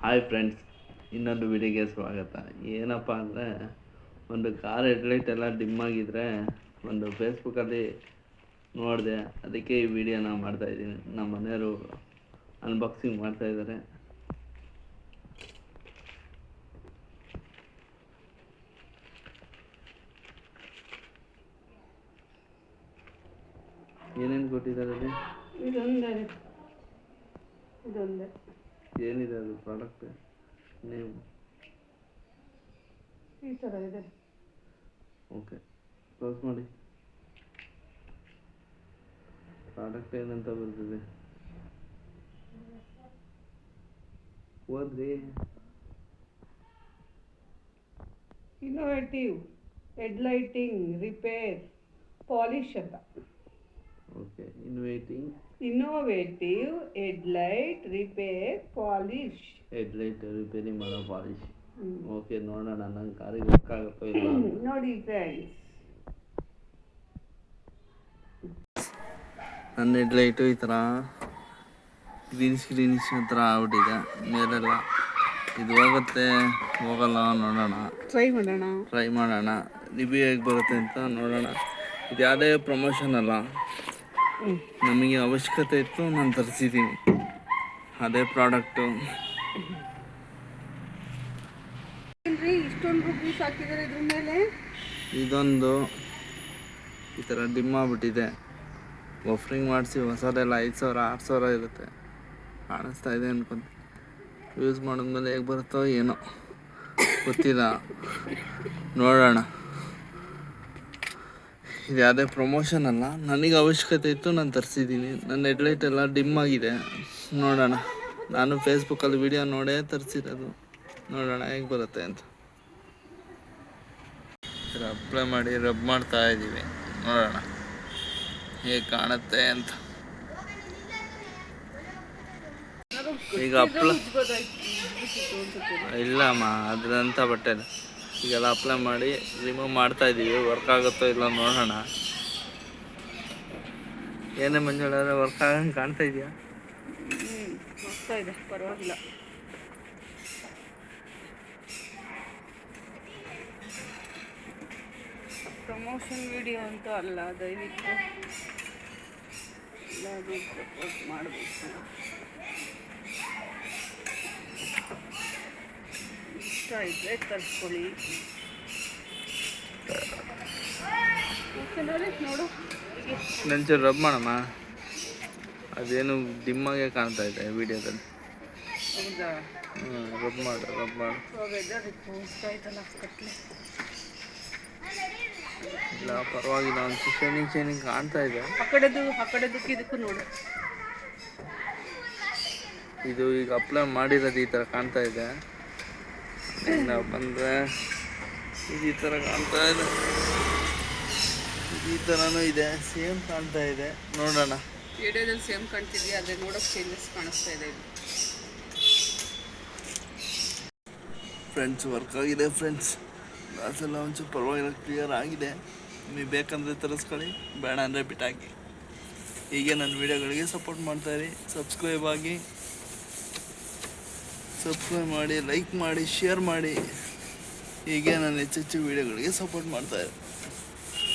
Hi friends ಇನ್ನೊಂದು ವಿಡಿಯೋಗೆ ಸ್ವಾಗತ. ಏನಪ್ಪ ಅಂದರೆ, ಒಂದು ಕಾರ್ ಹೆಡ್ಲೈಟ್ ಎಲ್ಲ ಡಿಮ್ ಆಗಿದ್ರೆ, ಒಂದು ಫೇಸ್ಬುಕ್ಕಲ್ಲಿ ನೋಡಿದೆ, ಅದಕ್ಕೆ ಈ ವಿಡಿಯೋನ ಮಾಡ್ತಾಯಿದ್ದೀನಿ ನಮ್ಮ ಮನೆಯವರು ಅನ್ಬಾಕ್ಸಿಂಗ್ ಮಾಡ್ತಾಯಿದ್ದಾರೆ ಏನೇನು ಕೊಟ್ಟಿದ್ದಾರೆ ಇದೊಂದೇ ಇದೊಂದೇ. ಏನಿದೆ ಅದು ಪ್ರಾಡಕ್ಟ್ ನೇಮ್ ಈ ಥರ ಇದೆ. ಓಕೆ ಕ್ಲೋಸ್ ಮಾಡಿ. ಪ್ರಾಡಕ್ಟ್ ಏನಂತ ಬರ್ತಿದೆ ಓದ್ರಿ ಇನೋವೇಟಿವ್ ಹೆಡ್ಲೈಟಿಂಗ್ ರಿಪೇರ್ ಪಾಲಿಶ್ ಅಂತ. ಓಕೆ ಇನ್ವೇಟಿಂಗ್ Innovative, headlight, repair polish headlight repair ಮಾಡೋ ಪಾಲಿಶ್ ಓಕೆ ನೋಡೋಣ ನನ್ನ ಕಾರಿಗೆ ವರ್ಕ್ ಆಗುತ್ತೋ ಇಲ್ಲ ನೋಡಿ ಫ್ರೆಂಡ್ಸ್ ನನ್ನ ಹೆಡ್ಲೈಟು ಈ ಥರ ಗ್ರೀನ್ಸ್ ಗ್ರೀನ್ಸ್ ಥರ ಆಗ್ಬಿಟ್ಟಿದೆ. ಮೇಲೆಲ್ಲ ಇದು ಹೋಗುತ್ತೆ ಹೋಗಲ್ಲ ನೋಡೋಣ. ಟ್ರೈ ಮಾಡೋಣ. ಟ್ರೈ ಮಾಡೋಣ. ರಿವ್ಯೂ ಹೇಗೆ ಬರುತ್ತೆ ಅಂತ ನೋಡೋಣ. ಇದು ಯಾವುದೇ ಪ್ರಮೋಷನ್ ಅಲ್ಲ. ನಮಗೆ ಅವಶ್ಯಕತೆ ಇತ್ತು ನಾನು ತರಿಸಿದ್ದೀನಿ ಅದೇ ಪ್ರಾಡಕ್ಟು. ಏನ್ರಿ ಇಷ್ಟೊಂದು ರುಪೀಸ್ ಹಾಕಿದ್ದಾರೆ ಇದ್ರ ಮೇಲೆ? ಇದೊಂದು ಈ ಥರ ಡಿಮ್ ಆಗ್ಬಿಟ್ಟಿದೆ. ಒಫ್ರಿಂಗ್ ಮಾಡಿಸಿ ಹೊಸದೆಲ್ಲ ಐದು ಸಾವಿರ ಆರು ಸಾವಿರ ಇರುತ್ತೆ. ಕಾಣಿಸ್ತಾ ಇದೆ ಅನ್ಕೊಂತ ಯೂಸ್ ಮಾಡಿದ್ಮೇಲೆ ಹೇಗೆ ಬರುತ್ತೋ ಏನೋ. ಗೊತ್ತಿಲ್ಲ. ನೋಡೋಣ. ಇದು ಯಾವುದೇ ಪ್ರಮೋಷನ್ ಅಲ್ಲ. ನನಗೆ ಅವಶ್ಯಕತೆ ಇತ್ತು, ನಾನು ತರಿಸಿದ್ದೀನಿ. ನನ್ನ ಹೆಡ್ಲೈಟ್ ಎಲ್ಲ ಡಿಮ್ ಆಗಿದೆ. ನೋಡೋಣ. ನಾನು ಫೇಸ್ಬುಕ್ಕಲ್ಲಿ ವಿಡಿಯೋ ನೋಡೇ ತರಿಸಿರೋದು. ನೋಡೋಣ, ಹೇಗೆ ಬರುತ್ತೆ ಅಂತ. ಅಪ್ಲೈ ಮಾಡಿ ರಬ್ ಮಾಡ್ತಾ ಇದ್ದೀವಿ. ನೋಡೋಣ. ಹೇಗೆ ಕಾಣುತ್ತೆ ಅಂತ. ಈಗ ಅಪ್ಲೈ ಇಲ್ಲಮ್ಮ ಅದ್ರಂತ ಬಟ್ಟೆ. ಈಗೆಲ್ಲ ಅಪ್ಲೈ ಮಾಡಿ ರಿಮೂವ್ ಮಾಡ್ತಾ ಇದ್ದೀವಿ ವರ್ಕ್ ಆಗುತ್ತೋ ಇಲ್ಲ ನೋಡೋಣ. ಏನೇ ಮಂಜುಳಾದ್ರೆ ವರ್ಕ್ ಆಗಂಗೆ ಕಾಣ್ತಾ ಇದೆಯಾ? ಇದೆ. ಪರವಾಗಿಲ್ಲ. ಪ್ರಮೋಷನ್ ವಿಡಿಯೋ ಅಂತ ಅಲ್ಲ, ದಯವಿಟ್ಟು. ಮಾಡಬೇಕು. ಇಷ್ಟ ಇದ್ದರೆ ತರಿಸ್ಕೊಳ್ಳಿ ನೋಡಿ ನಂಚೂರು ರಬ್ ಮಾಡಮ್ಮ. ಅದೇನು ಡಿಮ್ಮಾಗೆ ಕಾಣ್ತಾ ಇದೆ ವಿಡಿಯೋದಲ್ಲಿ. ಹೌದಾ? ಹ್ಞೂ ರಬ್ ಮಾಡು ರಬ್ ಮಾಡು. ಇಲ್ಲ ಪರವಾಗಿಲ್ಲ ಒಂದು ಶೈನಿಂಗ್ ಶೈನಿಂಗ್ ಕಾಣ್ತಾ ಇದೆ. ಆ ಕಡೆದು ಆ ಕಡೆದಕ್ಕೆ ಇದಕ್ಕೂ ನೋಡು. ಇದು ಈಗ ಅಪ್ಲೈ ಮಾಡಿರೋದು ಈ ಥರ ಕಾಣ್ತಾ ಇದೆ. ನಾವು ಬಂದರೆ ಇದು ಈ ಥರ ಕಾಣ್ತಾ ಇದೆ. ಈ ಥರನೂ ಇದೆ. ಸೇಮ್ ಕಾಣ್ತಾ ಇದೆ. ನೋಡೋಣ. ವಿಡಿಯೋದಲ್ಲಿ ಸೇಮ್ ಕಾಣ್ತಿದ್ವಿ ಅದೇ ನೋಡೋಕೆ ಚೇಂಜಸ್ ಕಾಣಿಸ್ತಾ ಇದೆ ಫ್ರೆಂಡ್ಸ್ ವರ್ಕ್ ಆಗಿದೆ ಫ್ರೆಂಡ್ಸ್ ಎಲ್ಲ ಒಂಚೂರು ಪರವಾಗಿಲ್ಲ ಕ್ಲಿಯರ್ ಆಗಿದೆ. ನೀವು ಬೇಕಂದರೆ ತರಿಸ್ಕೊಳ್ಳಿ ಬೇಡ ಅಂದರೆ ಬಿಟ್ಟಾಕಿ. ಹೀಗೆ ನನ್ನ ವಿಡಿಯೋಗಳಿಗೆ ಸಪೋರ್ಟ್ ಮಾಡ್ತಾಯಿರಿ ಸಬ್ಸ್ಕ್ರೈಬ್ ಆಗಿ. ಸಬ್ಸ್ಕ್ರೈಬ್ ಮಾಡಿ ಲೈಕ್ ಮಾಡಿ ಶೇರ್ ಮಾಡಿ. ಹೀಗೆ ನಾನು ಹೆಚ್ಚೆಚ್ಚು ವೀಡಿಯೋಗಳಿಗೆ ಸಪೋರ್ಟ್ ಮಾಡ್ತಾಯಿರಿ